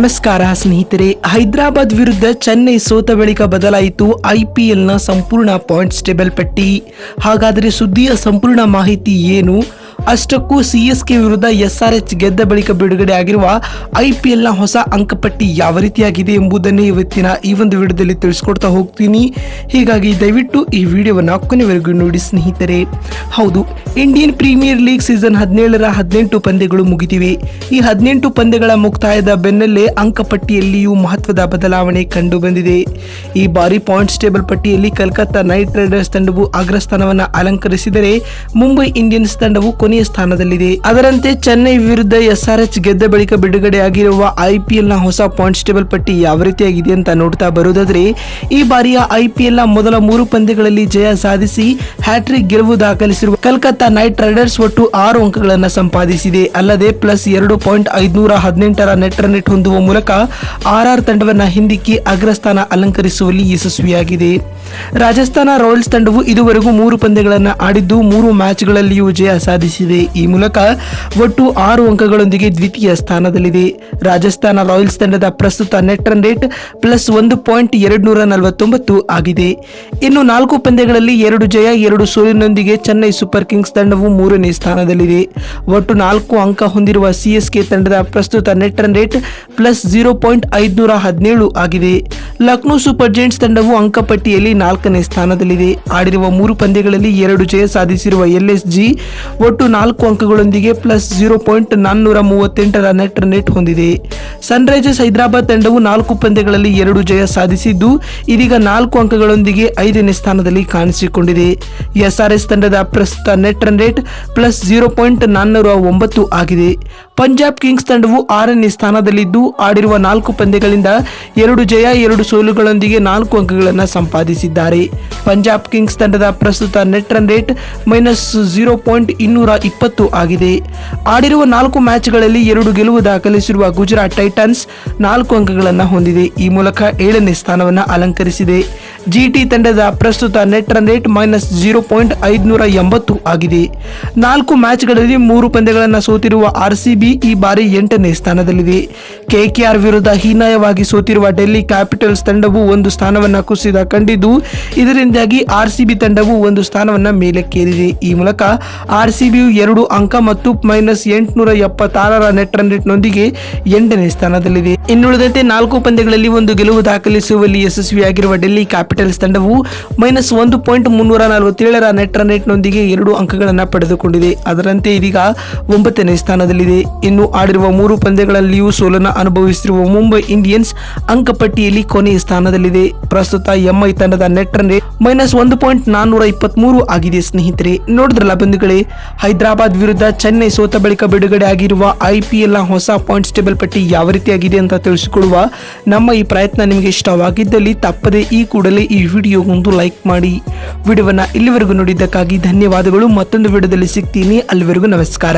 ನಮಸ್ಕಾರ, ಸ್ನೇಹಿತರೆ. ಹೈದರಾಬಾದ್ ವಿರುದ್ಧ ಚೆನ್ನೈ ಸೋತ ಬಳಿಕ ಬದಲಾಯಿತು ಐಪಿಎಲ್ನ ಸಂಪೂರ್ಣ ಪಾಯಿಂಟ್ಸ್ ಟೇಬಲ್ ಪಟ್ಟಿ. ಹಾಗಾದರೆ ಸುದ್ದಿಯ ಸಂಪೂರ್ಣ ಮಾಹಿತಿ ಏನು? ಅಷ್ಟಕ್ಕೂ ಸಿ ಎಸ್ ಕೆ ವಿರುದ್ಧ ಎಸ್ ಆರ್ ಎಚ್ ಗೆದ್ದ ಬಳಿಕ ಬಿಡುಗಡೆ ಆಗಿರುವ ಐಪಿಎಲ್ನ ಹೊಸ ಅಂಕಪಟ್ಟಿ ಯಾವ ರೀತಿಯಾಗಿದೆ ಎಂಬುದನ್ನೇ ಇವತ್ತಿನ ಈ ಒಂದು ವಿಡಿಯೋದಲ್ಲಿ ತಿಳಿಸ್ಕೊಡ್ತಾ ಹೋಗ್ತೀನಿ. ಹೀಗಾಗಿ ದಯವಿಟ್ಟು ಈ ವಿಡಿಯೋವನ್ನು ಕೊನೆವರೆಗೂ ನೋಡಿ ಸ್ನೇಹಿತರೆ. ಹೌದು, ಇಂಡಿಯನ್ ಪ್ರೀಮಿಯರ್ ಲೀಗ್ ಸೀಸನ್ ಹದಿನೇಳರ ಹದಿನೆಂಟು ಪಂದ್ಯಗಳು ಮುಗಿದಿವೆ. ಈ ಹದಿನೆಂಟು ಪಂದ್ಯಗಳ ಮುಕ್ತಾಯದ ಬೆನ್ನಲ್ಲೇ ಅಂಕಪಟ್ಟಿಯಲ್ಲಿಯೂ ಮಹತ್ವದ ಬದಲಾವಣೆ ಕಂಡು ಬಂದಿದೆ ಈ ಬಾರಿ ಪಾಯಿಂಟ್ಸ್ ಟೇಬಲ್ ಪಟ್ಟಿಯಲ್ಲಿ ಕಲ್ಕತ್ತಾ ನೈಟ್ ರೈಡರ್ಸ್ ತಂಡವು ಅಗ್ರಸ್ಥಾನವನ್ನು ಅಲಂಕರಿಸಿದರೆ ಮುಂಬೈ ಇಂಡಿಯನ್ಸ್ ತಂಡವು ಕೊನೆಯ ಸ್ಥಾನದಲ್ಲಿದೆ. ಅದರಂತೆ ಚೆನ್ನೈ ವಿರುದ್ಧ ಎಸ್ಆರ್ಎಚ್ ಗೆದ್ದ ಬಳಿಕ ಬಿಡುಗಡೆಯಾಗಿರುವ ಐಪಿಎಲ್ನ ಹೊಸ ಪಾಯಿಂಟ್ಸ್ ಟೇಬಲ್ ಪಟ್ಟಿ ಯಾವ ರೀತಿಯಾಗಿದೆ ಅಂತ ನೋಡ್ತಾ ಬರುವುದಾದ್ರೆ, ಈ ಬಾರಿಯ ಐಪಿಎಲ್ನ ಮೊದಲ ಮೂರು ಪಂದ್ಯಗಳಲ್ಲಿ ಜಯ ಸಾಧಿಸಿ ಹ್ಯಾಟ್ರಿಕ್ ಗೆಲುವು ದಾಖಲಿಸಿರುವ ಕಲ್ಕತ್ತಾ ನೈಟ್ ರೈಡರ್ಸ್ ಒಟ್ಟು ಆರು ಅಂಕಗಳನ್ನು ಸಂಪಾದಿಸಿದೆ. ಅಲ್ಲದೆ ಪ್ಲಸ್ ಎರಡು ಪಾಯಿಂಟ್ ಐದುನೂರ ಹದಿನೆಂಟರ ನೆಟ್ ರನ್ ರೇಟ್ ಹೊಂದುವ ಮೂಲಕ ಆರ್ಆರ್ ತಂಡವನ್ನು ಹಿಂದಿಕ್ಕಿ ಅಗ್ರಸ್ಥಾನ ಅಲಂಕರಿಸುವಲ್ಲಿ ಯಶಸ್ವಿಯಾಗಿದೆ. ರಾಜಸ್ಥಾನ ರಾಯಲ್ಸ್ ತಂಡವು ಇದುವರೆಗೂ ಮೂರು ಪಂದ್ಯಗಳನ್ನು ಆಡಿದ್ದು ಮೂರು ಮ್ಯಾಚ್ಗಳಲ್ಲಿಯೂ ಜಯ ಸಾಧಿಸಿದೆ ಈ ಮೂಲಕ ಒಟ್ಟು ಆರು ಅಂಕಗಳೊಂದಿಗೆ ದ್ವಿತೀಯ ಸ್ಥಾನದಲ್ಲಿದೆ. ರಾಜಸ್ಥಾನ ರಾಯಲ್ಸ್ ತಂಡದ ಪ್ರಸ್ತುತ ನೆಟ್ ರನ್ ರೇಟ್ ಪ್ಲಸ್ ಒಂದು ಪಾಯಿಂಟ್ ಎರಡು ನೂರ ನಲವತ್ತೊಂಬತ್ತು ಆಗಿದೆ. ಇನ್ನು ನಾಲ್ಕು ಪಂದ್ಯಗಳಲ್ಲಿ ಎರಡು ಜಯ, ಎರಡು ಸೋಲಿನೊಂದಿಗೆ ಚೆನ್ನೈ ಸೂಪರ್ ಕಿಂಗ್ಸ್ ತಂಡವು ಮೂರನೇ ಸ್ಥಾನದಲ್ಲಿದೆ. ಒಟ್ಟು ನಾಲ್ಕು ಅಂಕ ಹೊಂದಿರುವ ಸಿಎಸ್ಕೆ ತಂಡದ ಪ್ರಸ್ತುತ net run rate plus zero point ಐದುನೂರ ಹದಿನೇಳು ಆಗಿದೆ. ಲಕ್ನೋ ಸೂಪರ್ ಜೈಂಟ್ಸ್ ತಂಡವು ಅಂಕಪಟ್ಟಿಯಲ್ಲಿ ನಾಲ್ಕನೇ ಸ್ಥಾನದಲ್ಲಿದೆ. ಆಡಿರುವ ಮೂರು ಪಂದ್ಯಗಳಲ್ಲಿ ಎರಡು ಜಯ ಸಾಧಿಸಿರುವ ಎಲ್ಎಸ್ಜಿ ಒಟ್ಟು ನಾಲ್ಕು ಅಂಕಗಳೊಂದಿಗೆ ಪ್ಲಸ್ ಜೀರೋ ಪಾಯಿಂಟ್ ನಾನ್ನೂರ ಮೂವತ್ತೆಂಟರ ನೆಟ್ ರನ್ ರೇಟ್ ಹೊಂದಿದೆ. ಸನ್ರೈಸರ್ಸ್ ಹೈದರಾಬಾದ್ ತಂಡವು ನಾಲ್ಕು ಪಂದ್ಯಗಳಲ್ಲಿ ಎರಡು ಜಯ ಸಾಧಿಸಿದ್ದು, ಇದೀಗ ನಾಲ್ಕು ಅಂಕಗಳೊಂದಿಗೆ ಐದನೇ ಸ್ಥಾನದಲ್ಲಿ ಕಾಣಿಸಿಕೊಂಡಿದೆ. ಎಸ್ಆರ್ಎಸ್ ತಂಡದ ಪ್ರಸ್ತುತ net run rate plus zero point ನಾನ್ನೂರ ಒಂಬತ್ತು ಆಗಿದೆ. ಪಂಜಾಬ್ ಕಿಂಗ್ಸ್ ತಂಡವು ಆರನೇ ಸ್ಥಾನದಲ್ಲಿದ್ದು, ಆಡಿರುವ ನಾಲ್ಕು ಪಂದ್ಯಗಳಿಂದ ಎರಡು ಜಯ, ಎರಡು ಸೋಲುಗಳೊಂದಿಗೆ ನಾಲ್ಕು ಅಂಕಗಳನ್ನು ಸಂಪಾದಿಸಿದ್ದಾರೆ. ಪಂಜಾಬ್ ಕಿಂಗ್ಸ್ ತಂಡದ ಪ್ರಸ್ತುತ net run rate minus zero point ಇನ್ನೂರ ಇಪ್ಪತ್ತು ಆಗಿದೆ. ಆಡಿರುವ ನಾಲ್ಕು ಮ್ಯಾಚ್ಗಳಲ್ಲಿ ಎರಡು ಗೆಲುವು ದಾಖಲಿಸಿರುವ ಗುಜರಾತ್ ಟೈಟನ್ಸ್ ನಾಲ್ಕು ಅಂಕಗಳನ್ನು ಹೊಂದಿದೆ. ಈ ಮೂಲಕ ಏಳನೇ ಸ್ಥಾನವನ್ನು ಅಲಂಕರಿಸಿದೆ. ಜಿಟಿ ತಂಡದ ಪ್ರಸ್ತುತ net run rate minus zero point ಐದುನೂರ ಎಂಬತ್ತು ಆಗಿದೆ. ನಾಲ್ಕು ಮ್ಯಾಚ್ಗಳಲ್ಲಿ ಮೂರು ಪಂದ್ಯಗಳನ್ನು ಸೋತಿರುವ ಆರ್ ಸಿ ಬಿ ಈ ಬಾರಿ ಎಂಟನೇ ಸ್ಥಾನದಲ್ಲಿದೆ. ಕೆಕೆಆರ್ ವಿರುದ್ಧ ಹೀನಾಯವಾಗಿ ಸೋತಿರುವ ಡೆಲ್ಲಿ ಕ್ಯಾಪಿಟಲ್ಸ್ ತಂಡವು ಒಂದು ಸ್ಥಾನವನ್ನು ಕುಸಿದ ಕಂಡಿದ್ದು, ಇದರಿಂದಾಗಿ ಆರ್ ಸಿ ಬಿ ತಂಡವು ಒಂದು ಸ್ಥಾನವನ್ನು ಮೇಲಕ್ಕೇರಿದೆ. ಈ ಮೂಲಕ ಆರ್ ಸಿ ಬಿಯು ಎರಡು ಅಂಕ ಮತ್ತು ಮೈನಸ್ ಎಂಟುನೂರ ಎಪ್ಪತ್ತಾರರ ನೆಟ್ ರನ್ ರೇಟ್ನೊಂದಿಗೆ ಎಂಟನೇ ಸ್ಥಾನದಲ್ಲಿದೆ. ಇನ್ನುಳಿದಂತೆ ನಾಲ್ಕು ಪಂದ್ಯಗಳಲ್ಲಿ ಒಂದು ಗೆಲುವು ದಾಖಲಿಸುವಲ್ಲಿ ಯಶಸ್ವಿಯಾಗಿರುವ ಡೆಲ್ಲಿ ಕ್ಯಾಪಿಟಲ್ಸ್ ತಂಡವು ಮೈನಸ್ ಒಂದು ಪಾಯಿಂಟ್ ಮುನ್ನೂರ ನಲವತ್ತೇಳರ ನೆಟ್ ರನ್ ಎರಡು ಅಂಕಗಳನ್ನು ಪಡೆದುಕೊಂಡಿದೆ. ಅದರಂತೆ ಇದೀಗ ಒಂಬತ್ತನೇ ಸ್ಥಾನದಲ್ಲಿದೆ. ಇನ್ನು ಆಡಿರುವ ಮೂರು ಪಂದ್ಯಗಳಲ್ಲಿಯೂ ಸೋಲನ್ನು ಅನುಭವಿಸಿರುವ ಮುಂಬೈ ಇಂಡಿಯನ್ಸ್ ಅಂಕಪಟ್ಟಿಯಲ್ಲಿ ಕೊನೆಯ ಸ್ಥಾನದಲ್ಲಿದೆ. ಪ್ರಸ್ತುತ ಎಂಐ ತಂಡದ ನೆಟ್ ರನ್ ರೇಟ್ ಮೈನಸ್ ಒಂದು ಪಾಯಿಂಟ್ ನಾನ್ನೂರ ಇಪ್ಪತ್ಮೂರು ಆಗಿದೆ ಸ್ನೇಹಿತರೆ. ನೋಡಿದ್ರಲ್ಲ ಬಂಧುಗಳೇ, ಹೈದರಾಬಾದ್ ವಿರುದ್ಧ ಚೆನ್ನೈ ಸೋತ ಬಳಿಕ ಬಿಡುಗಡೆ ಆಗಿರುವ ಐಪಿಎಲ್ನ ಹೊಸ ಪಾಯಿಂಟ್ಸ್ ಟೇಬಲ್ ಪಟ್ಟಿ ಯಾವ ರೀತಿಯಾಗಿದೆ ಅಂತ ತಿಳಿಸಿಕೊಡುವ ನಮ್ಮ ಈ ಪ್ರಯತ್ನ ನಿಮಗೆ ಇಷ್ಟವಾಗಿದ್ದಲ್ಲಿ ತಪ್ಪದೆ ಈ ಕೂಡಲೇ ಈ ವಿಡಿಯೋಗೊಂದು ಲೈಕ್ ಮಾಡಿ ವಿಡಿಯೋವನ್ನ ಇಲ್ಲಿವರೆಗೂ ನೋಡಿದ್ದಕ್ಕಾಗಿ ಧನ್ಯವಾದಗಳು. ಮತ್ತೊಂದು ವಿಡಿಯೋದಲ್ಲಿ ಸಿಗ್ತೀನಿ. ಅಲ್ಲಿವರೆಗೂ ನಮಸ್ಕಾರ.